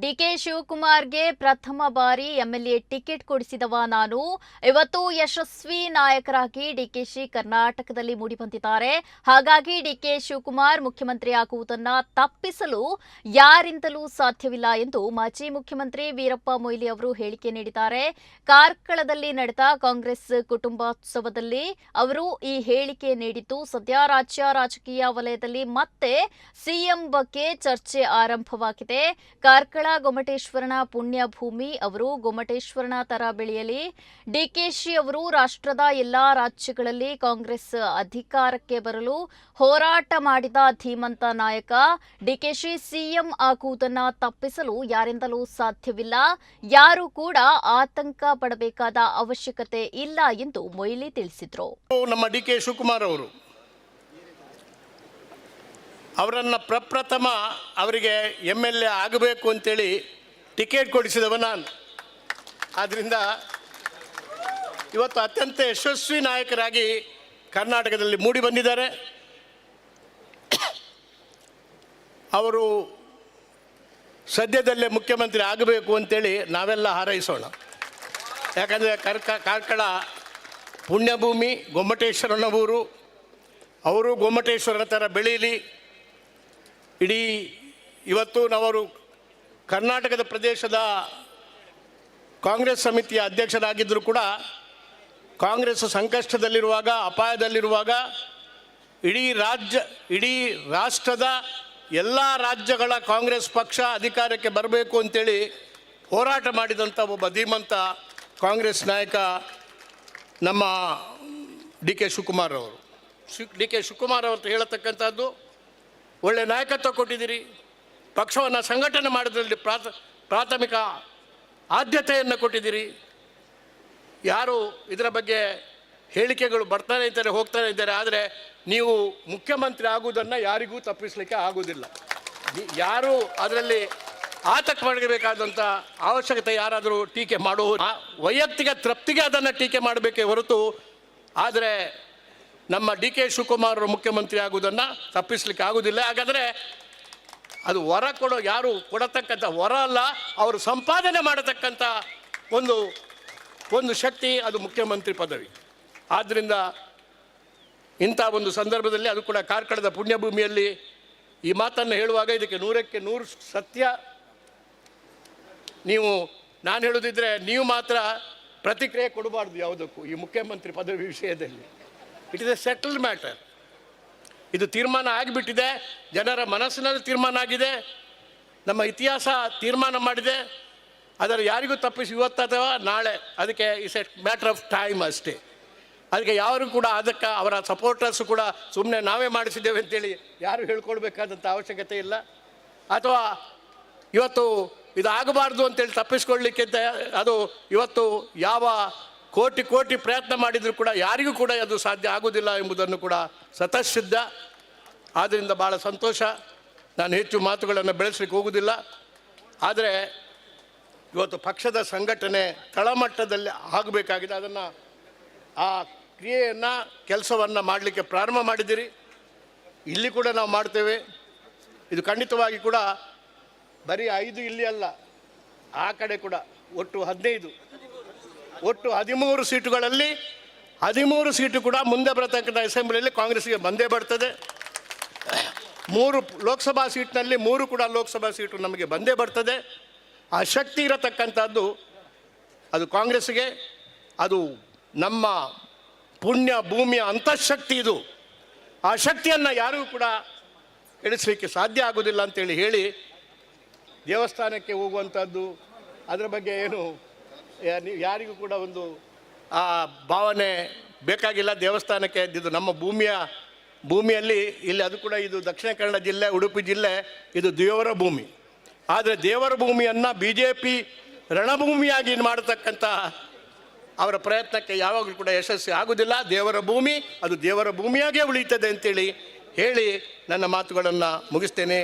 DK ಶಿವಕುಮಾರ್ಗೆ ಪ್ರಥಮ ಬಾರಿ MLA ticket ಕೊಡಿಸಿದವ ನಾನು. ಇವತ್ತು ಯಶಸ್ವಿ ನಾಯಕರಾಗಿ ಡಿಕೆಶಿ ಕರ್ನಾಟಕದಲ್ಲಿ ಮೂಡಿಬಂದಿದ್ದಾರೆ. ಹಾಗಾಗಿ ಡಿಕೆ ಶಿವಕುಮಾರ್ ಮುಖ್ಯಮಂತ್ರಿ ಆಗುವುದನ್ನ ತಪ್ಪಿಸಲು ಯಾರಿಂದಲೂ ಸಾಧ್ಯವಿಲ್ಲ ಎಂದು ಮಾಜಿ ಮುಖ್ಯಮಂತ್ರಿ ವೀರಪ್ಪ ಮೊಯ್ಲಿ ಅವರು ಹೇಳಿಕೆ ನೀಡಿದ್ದಾರೆ. ಕಾರ್ಕಳದಲ್ಲಿ ನಡೆದ ಕಾಂಗ್ರೆಸ್ ಕುಟುಂಬೋತ್ಸವದಲ್ಲಿ ಅವರು ಈ ಹೇಳಿಕೆ ನೀಡಿದ್ದು, ಸದ್ಯ ರಾಜ್ಯ ರಾಜಕೀಯ ವಲಯದಲ್ಲಿ ಮತ್ತೆ ಸಿಎಂ ಬಗ್ಗೆ ಚರ್ಚೆ ಆರಂಭವಾಗಿದೆ. ಕಾರ್ಕಳ ಗೊಮಟೇಶ್ವರನ ಪುಣ್ಯಭೂಮಿ ಅವರು ಗೊಮಟೇಶ್ವರನ ತರ ಬೆಳೆಯಲಿ. ಡಿಕೆಶಿ ಅವರು ರಾಷ್ಟ್ರದ ಎಲ್ಲಾ ರಾಜ್ಯಗಳಲ್ಲಿ ಕಾಂಗ್ರೆಸ್ ಅಧಿಕಾರಕ್ಕೆ ಬರಲು ಹೋರಾಟ ಮಾಡಿದ ಧೀಮಂತ ನಾಯಕ. ಡಿಕೆಶಿ ಸಿಎಂ ಆಗುವುದನ್ನ ತಪ್ಪಿಸಲು ಯಾರಿಂದಲೂ ಸಾಧ್ಯವಿಲ್ಲ. ಯಾರು ಕೂಡ ಆತಂಕ ಪಡಬೇಕಾದ ಅವಶ್ಯಕತೆ ಇಲ್ಲ ಎಂದು ಮೊಯ್ಲಿ ತಿಳಿಸಿದರು. ನಮ್ಮ ಅವರು ಅವರನ್ನು ಪ್ರಪ್ರಥಮ ಅವರಿಗೆ ಎಂ ಎಲ್ ಎ ಆಗಬೇಕು ಅಂತೇಳಿ ಟಿಕೆಟ್ ಕೊಡಿಸಿದವ ನಾನು. ಆದ್ದರಿಂದ ಇವತ್ತು ಅತ್ಯಂತ ಯಶಸ್ವಿ ನಾಯಕರಾಗಿ ಕರ್ನಾಟಕದಲ್ಲಿ ಮೂಡಿ ಬಂದಿದ್ದಾರೆ. ಅವರು ಸದ್ಯದಲ್ಲೇ ಮುಖ್ಯಮಂತ್ರಿ ಆಗಬೇಕು ಅಂತೇಳಿ ನಾವೆಲ್ಲ ಹಾರೈಸೋಣ. ಯಾಕಂದರೆ ಕರ್ಕ ಕಾರ್ಕಳ ಪುಣ್ಯಭೂಮಿ ಗೊಮ್ಮಟೇಶ್ವರನ ಊರು ಅವರು ಗೊಮ್ಮಟೇಶ್ವರನ ಥರ ಬೆಳೀಲಿ. ಇಡೀ ಇವತ್ತು ನವರು ಕರ್ನಾಟಕದ ಪ್ರದೇಶದ ಕಾಂಗ್ರೆಸ್ ಸಮಿತಿಯ ಅಧ್ಯಕ್ಷರಾಗಿದ್ದರೂ ಕೂಡ ಕಾಂಗ್ರೆಸ್ ಸಂಕಷ್ಟದಲ್ಲಿರುವಾಗ, ಅಪಾಯದಲ್ಲಿರುವಾಗ ಇಡೀ ರಾಜ್ಯ, ಇಡೀ ರಾಷ್ಟ್ರದ ಎಲ್ಲ ರಾಜ್ಯಗಳ ಕಾಂಗ್ರೆಸ್ ಪಕ್ಷ ಅಧಿಕಾರಕ್ಕೆ ಬರಬೇಕು ಅಂತೇಳಿ ಹೋರಾಟ ಮಾಡಿದಂಥ ಒಬ್ಬ ಧೀಮಂತ ಕಾಂಗ್ರೆಸ್ ನಾಯಕ ನಮ್ಮ ಡಿ ಕೆ ಶಿವಕುಮಾರ್ ಅವರು. ಡಿ ಕೆ ಶಿವಕುಮಾರ್ ಅವರು ಹೇಳತಕ್ಕಂಥದ್ದು ಒಳ್ಳೆ ನಾಯಕತ್ವ ಕೊಟ್ಟಿದ್ದೀರಿ. ಪಕ್ಷವನ್ನು ಸಂಘಟನೆ ಮಾಡೋದ್ರಲ್ಲಿ ಪ್ರಾಥ, ಪ್ರಾಥಮಿಕ ಆದ್ಯತೆಯನ್ನು ಕೊಟ್ಟಿದ್ದೀರಿ. ಯಾರು ಇದರ ಬಗ್ಗೆ ಹೇಳಿಕೆಗಳು ಬರ್ತಾನೆ ಇದ್ದಾರೆ, ಹೋಗ್ತಾನೆ ಇದ್ದಾರೆ, ಆದರೆ ನೀವು ಮುಖ್ಯಮಂತ್ರಿ ಆಗುವುದನ್ನು ಯಾರಿಗೂ ತಪ್ಪಿಸಲಿಕ್ಕೆ ಆಗುವುದಿಲ್ಲ. ಯಾರು ಅದರಲ್ಲಿ ಆತಂಕ ಮಾಡಬೇಕಾದಂಥ ಅವಶ್ಯಕತೆ ಯಾರಾದರೂ ಟೀಕೆ ಮಾಡುವ ವೈಯಕ್ತಿಕ ತೃಪ್ತಿಗೆ ಅದನ್ನು ಟೀಕೆ ಮಾಡಬೇಕೇ ಹೊರತು, ಆದರೆ ನಮ್ಮ ಡಿ ಕೆ ಶಿವಕುಮಾರ್ ಮುಖ್ಯಮಂತ್ರಿ ಆಗುವುದನ್ನು ತಪ್ಪಿಸಲಿಕ್ಕೆ ಆಗೋದಿಲ್ಲ. ಹಾಗಾದರೆ ಅದು ವರ ಕೊಡೋ ಯಾರು ಕೊಡತಕ್ಕಂಥ ವರ ಅಲ್ಲ, ಅವರು ಸಂಪಾದನೆ ಮಾಡತಕ್ಕಂಥ ಒಂದು ಒಂದು ಶಕ್ತಿ ಅದು ಮುಖ್ಯಮಂತ್ರಿ ಪದವಿ. ಆದ್ದರಿಂದ ಇಂಥ ಒಂದು ಸಂದರ್ಭದಲ್ಲಿ ಅದು ಕೂಡ ಕಾರ್ಕಳದ ಪುಣ್ಯಭೂಮಿಯಲ್ಲಿ ಈ ಮಾತನ್ನು ಹೇಳುವಾಗ ಇದಕ್ಕೆ ನೂರಕ್ಕೆ ನೂರು ಸತ್ಯ. ನೀವು, ನಾನು ಹೇಳೋದಿದ್ರೆ ನೀವು ಮಾತ್ರ ಪ್ರತಿಕ್ರಿಯೆ ಕೊಡಬಾರ್ದು ಯಾವುದಕ್ಕೂ ಈ ಮುಖ್ಯಮಂತ್ರಿ ಪದವಿ ವಿಷಯದಲ್ಲಿ. It is a settled matter ಇದು ತೀರ್ಮಾನ ಆಗಿಬಿಟ್ಟಿದೆ, ಜನರ ಮನಸ್ಸಿನಲ್ಲಿ ತೀರ್ಮಾನ ಆಗಿದೆ, ನಮ್ಮ ಇತಿಹಾಸ ತೀರ್ಮಾನ ಮಾಡಿದೆ, ಅದರ ಯಾರಿಗೂ ತಪ್ಪಿಸಿ ಇವತ್ತು ಅಥವಾ ನಾಳೆ, ಅದಕ್ಕೆ is a matter of time ಅಷ್ಟೇ. ಅದಕ್ಕೆ ಯಾರು ಕೂಡ ಅದಕ್ಕೆ ಅವರ ಸಪೋರ್ಟರ್ಸು ಕೂಡ ಸುಮ್ಮನೆ ನಾವೇ ಮಾಡಿಸಿದ್ದೇವೆ ಅಂತೇಳಿ ಯಾರು ಹೇಳ್ಕೊಳ್ಬೇಕಾದಂಥ ಅವಶ್ಯಕತೆ ಇಲ್ಲ. ಅಥವಾ ಇವತ್ತು ಇದಾಗಬಾರ್ದು ಅಂತೇಳಿ ತಪ್ಪಿಸ್ಕೊಳ್ಳಿಕ್ಕೆ ಅಂತ, ಅದು ಇವತ್ತು ಯಾವ ಕೋಟಿ ಕೋಟಿ ಪ್ರಯತ್ನ ಮಾಡಿದರೂ ಕೂಡ ಯಾರಿಗೂ ಕೂಡ ಅದು ಸಾಧ್ಯ ಆಗುವುದಿಲ್ಲ ಎಂಬುದನ್ನು ಕೂಡ ಸತಸಿದ್ಧ ಆದ್ದರಿಂದ ಭಾಳ ಸಂತೋಷ. ನಾನು ಹೆಚ್ಚು ಮಾತುಗಳನ್ನು ಬೆಳೆಸಲಿಕ್ಕೆ ಹೋಗುವುದಿಲ್ಲ. ಆದರೆ ಇವತ್ತು ಪಕ್ಷದ ಸಂಘಟನೆ ತಳಮಟ್ಟದಲ್ಲಿ ಆಗಬೇಕಾಗಿದೆ. ಅದನ್ನು ಆ ಕ್ರಿಯೆಯನ್ನು, ಕೆಲಸವನ್ನು ಮಾಡಲಿಕ್ಕೆ ಪ್ರಾರಂಭ ಮಾಡಿದ್ದೀರಿ. ಇಲ್ಲಿ ಕೂಡ ನಾವು ಮಾಡ್ತೇವೆ. ಇದು ಖಂಡಿತವಾಗಿ ಕೂಡ ಬರೀ ಐದು ಇಲ್ಲಿ ಅಲ್ಲ, ಆ ಕಡೆ ಕೂಡ ಒಟ್ಟು ಹದಿನೈದು. ಒಟ್ಟು ಹದಿಮೂರು ಸೀಟುಗಳಲ್ಲಿ ಹದಿಮೂರು ಸೀಟು ಕೂಡ ಮುಂದೆ ಬರತಕ್ಕಂಥ ಅಸೆಂಬ್ಲಿಯಲ್ಲಿ ಕಾಂಗ್ರೆಸ್ಗೆ ಬಂದೇ ಬರ್ತದೆ. ಮೂರು ಲೋಕಸಭಾ ಸೀಟ್ನಲ್ಲಿ ಮೂರು ಕೂಡ ಲೋಕಸಭಾ ಸೀಟು ನಮಗೆ ಬಂದೇ ಬರ್ತದೆ. ಆ ಶಕ್ತಿ ಇರತಕ್ಕಂಥದ್ದು ಅದು ಕಾಂಗ್ರೆಸ್ಗೆ ಅದು ನಮ್ಮ ಪುಣ್ಯ ಭೂಮಿಯ ಅಂತಃಶಕ್ತಿ ಇದು. ಆ ಶಕ್ತಿಯನ್ನು ಯಾರಿಗೂ ಕೂಡ ಇಳಿಸಲಿಕ್ಕೆ ಸಾಧ್ಯ ಆಗೋದಿಲ್ಲ ಅಂತೇಳಿ ಹೇಳಿ ದೇವಸ್ಥಾನಕ್ಕೆ ಹೋಗುವಂಥದ್ದು, ಅದರ ಬಗ್ಗೆ ಏನು ಯಾರಿಗೂ ಕೂಡ ಒಂದು ಆ ಭಾವನೆ ಬೇಕಾಗಿಲ್ಲ ದೇವಸ್ಥಾನಕ್ಕೆ ಇದು ನಮ್ಮ ಭೂಮಿಯ ಭೂಮಿಯಲ್ಲಿ ಇಲ್ಲಿ ಅದು ಕೂಡ ಇದು ದಕ್ಷಿಣ ಕನ್ನಡ ಜಿಲ್ಲೆ, ಉಡುಪಿ ಜಿಲ್ಲೆ, ಇದು ದೇವರ ಭೂಮಿ. ಆದರೆ ದೇವರ ಭೂಮಿಯನ್ನು ಬಿ ಜೆ ಪಿ ರಣಭೂಮಿಯಾಗಿ ಮಾಡತಕ್ಕಂಥ ಅವರ ಪ್ರಯತ್ನಕ್ಕೆ ಯಾವಾಗಲೂ ಕೂಡ ಯಶಸ್ವಿ ಆಗುವುದಿಲ್ಲ ದೇವರ ಭೂಮಿ, ಅದು ದೇವರ ಭೂಮಿಯಾಗೇ ಉಳಿಯುತ್ತದೆ ಅಂತೇಳಿ ಹೇಳಿ ನನ್ನ ಮಾತುಗಳನ್ನು ಮುಗಿಸ್ತೇನೆ.